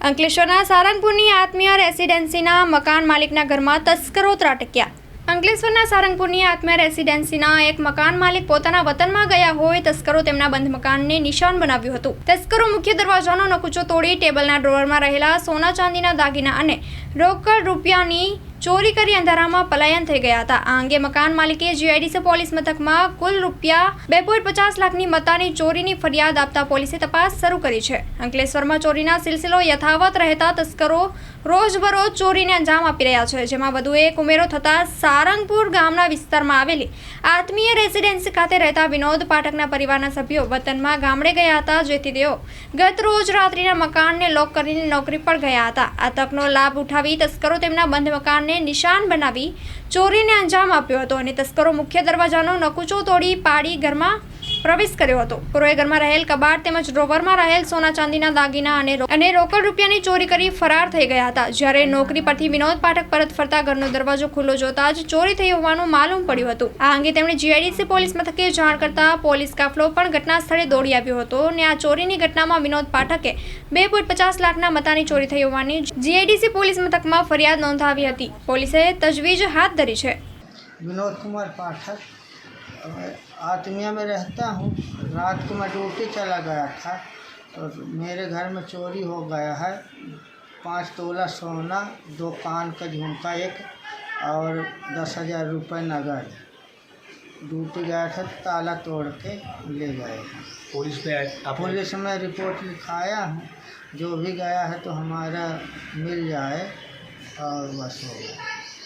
અંકલેશ્વરના સારંગપુરની આત્મીય રેસિડેન્સીના મકાન માલિકના ઘરમાં તસ્કરો ત્રાટક્યા. અંકલેશ્વરના સારંગપુરની આત્મીય રેસિડેન્સીના એક મકાન માલિક પોતાના વતનમાં ગયા હોય તસ્કરો તેમના બંધ મકાનને નિશાન બનાવ્યું હતું. તસ્કરો મુખ્ય દરવાજાનો નકુચો તોડી ટેબલના ડ્રોવરમાં રહેલા સોના ચાંદીના દાગીના અને રોકડ રૂપિયાની ચોરી કરી અંધારામાં પલાયન થઈ ગયા હતા. આ અંગે મકાન માલિકે જીઆઈડીસી પોલીસ મથકમાં કુલ રૂપિયા બે પોઈન્ટ પચાસ લાખની મતાની ચોરીની ફરિયાદ આપતા પોલીસે તપાસ શરૂ કરી છે. અંકલેશ્વરમાં ચોરીના સિલસિલો યથાવત રહેતા તસ્કરો રોજબરોજ ચોરીને અંજામ આપી રહ્યા છે, જેમાં વધુ એક ઉમેરો થતાં સારંગપુર ગામના વિસ્તારમાં આવેલી આત્મીય રેસિડેન્સી ખાતે રહેતા વિનોદ પાઠકના પરિવારના સભ્યો વતનમાં ગામડે ગયા હતા, જેથી તેઓ ગત રોજ રાત્રિના મકાનને લોક કરીને નોકરી પર ગયા હતા. આ તકનો લાભ ઉઠાવી તસ્કરો તેમના બંધ મકાનને નિશાન બનાવી ચોરીને અંજામ આપ્યો હતો અને તસ્કરો મુખ્ય દરવાજાનો નકુચો તોડી પાડી ઘરમાં પ્રવેશ કર્યો હતો. કોરોએ ઘરમાં રહેલ કબાટ તેમજ ડ્રોવરમાં રહેલ સોના ચાંદીના દાગીના અને રોકડ રૂપિયાની ચોરી કરી ફરાર થઈ ગયા હતા. જ્યારે નોકરી પરથી વિનોદ પાઠક પરત ફરતા ઘરનો દરવાજો ખુલ્લો જોતા જ ચોરી થઈ હોવાનું માલુમ પડ્યું હતું. આ અંગે તેમણે જીઆઈડીસી પોલીસ મથકે જાણ કરતા પોલીસ કાફલો પણ ઘટના સ્થળે દોડી આવ્યો હતો અને આ ચોરીની ઘટનામાં વિનોદ પાઠકે બે પોઈન્ટ પચાસ લાખના મતાની ચોરી થઈ હોવાની જીઆઈડીસી પોલીસ મથકમાં ફરિયાદ નોંધાવી હતી. પોલીસે તજવીજ હાથ ધરી છે. વિનોદ કુમાર પાઠક आत्मिया में रहता हूँ। रात को मैं ड्यूटी चला गया था और मेरे घर में चोरी हो गया है। पाँच तोला सोना दो कान का झुमका एक और दस हज़ार रुपये नगद। ड्यूटी गया था ताला तोड़ के ले गए पुलिस पे पुलिस में रिपोर्ट लिखाया हूँ। जो भी गया है तो हमारा मिल जाए और बस हो गया।